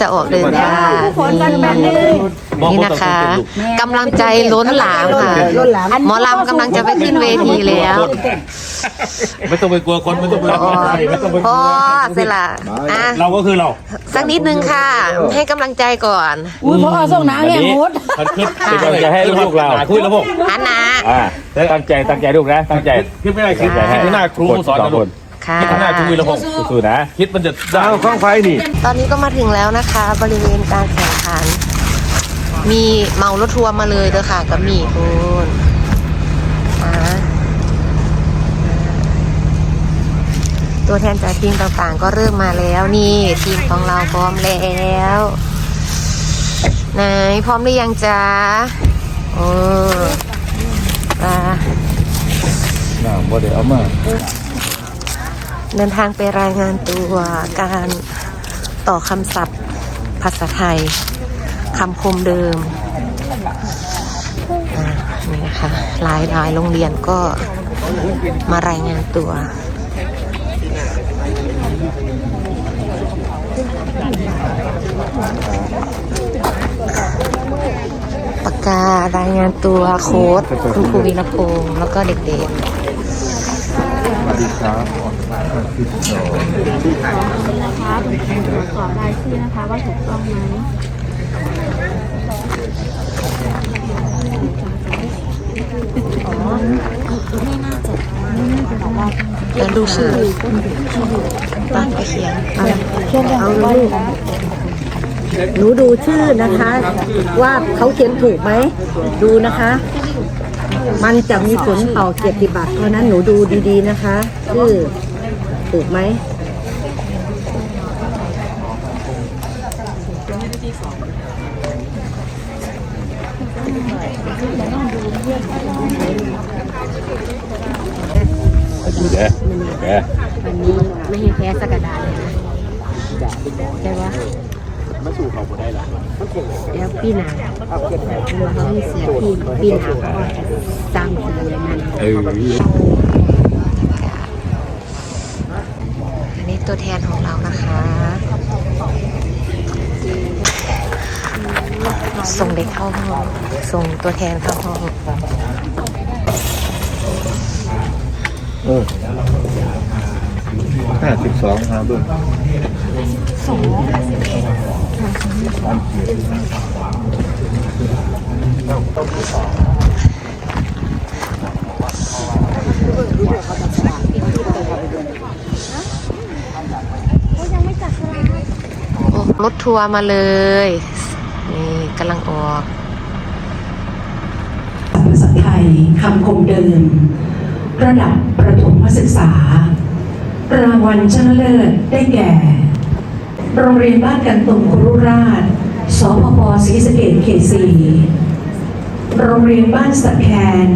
จะออกเดินทางนี่นะคะกำลังใจล้นหลามค่ะหมอลำกำลังจะไปขึ้นเวทีแล้วไม่ต้องไปกลัวคนไม่ต้องไปกลัวใครไม่ต้องไปกพ่ลัอวเสร็จละอะเราก็คือเรา สักนิดนึงค่ะ ให้กำลังใจก่อนอุ้ยพอส่งหนังแห่งมดมันขึ้นค่ะเป็นกำลังใจให้ลูกเราคุยแล้วพวกอันนะอ่าตั้งใจตั้งใจลูกนะตั้งใจคิดไม่ได้คิดค่ะคิดไม่น่าครูสอนสอนะงลูคกน ค่ะคิดไม่น่าครูแล้วพวกสู้ๆนะคิดมันจะได้ดาวข้องไฟนี่ ตอนนี้ก็มาถึงแล้วนะคะ บริเวณการแข่งขัน มีเมารถทัวร์มาเลยเด้อค่ะกับมีคุณอ่าตัวแทนจากทีมต่างๆ ก็เริ่มมาแล้วนี่ทีมของเราพร้อมแล้วไหนพร้อมหรือยังจ๊ะโอ้อ่าน้ำบ่ได้เอามา เดินทางไปรายงานตัวการต่อคำศัพท์ภาษาไทยคำคมเดิมนี่นะคะหลายหลายโรงเรียนก็มารายงานตัว ปากการายงานตัวโค้ดคุณครูวีรพงศ์แล้วก็เด็กๆ สวัสดีครับนะคะขอรายชื่อนะคะว่าถูกต้องไหมแล้วดูชื่อตั้งไปเขียนเอาลูกหนูดูชื่อนะคะ ว่าเขาเขียนถูกไหม ดูนะคะ มันจะมีผลต่อเกียรติบัตรเพราะฉะนั้นหนูดูดีๆนะคะชื่อถูกไหมดูเด้อเด้อวันนี้ไม่ให้แพ้สักกระดาษเลยนะแต่ว่า ไม่สู้เขาได้ละแล้วพี่นาเขามีเสียพี่พี่นาเขาก็จะสร้างเสียอย่างนั้นเอออันนี้ตัวแทนของเรานะคะส่งเด็กเข้าห้องส่งตัวแทนเข้าห้องเออห้าสิบสองครับลูกโอ้ รถทัวร์มาเลย นี่กำลังออกภาษาไทยคำคมเดิม ระดับประถมศึกษา รางวัลชนะเลิศได้แก่ โรงเรียนบ้านกันตุงครุราช สพปศรีสะเกดเขตสี่โรงเรียนบ้านสะแคน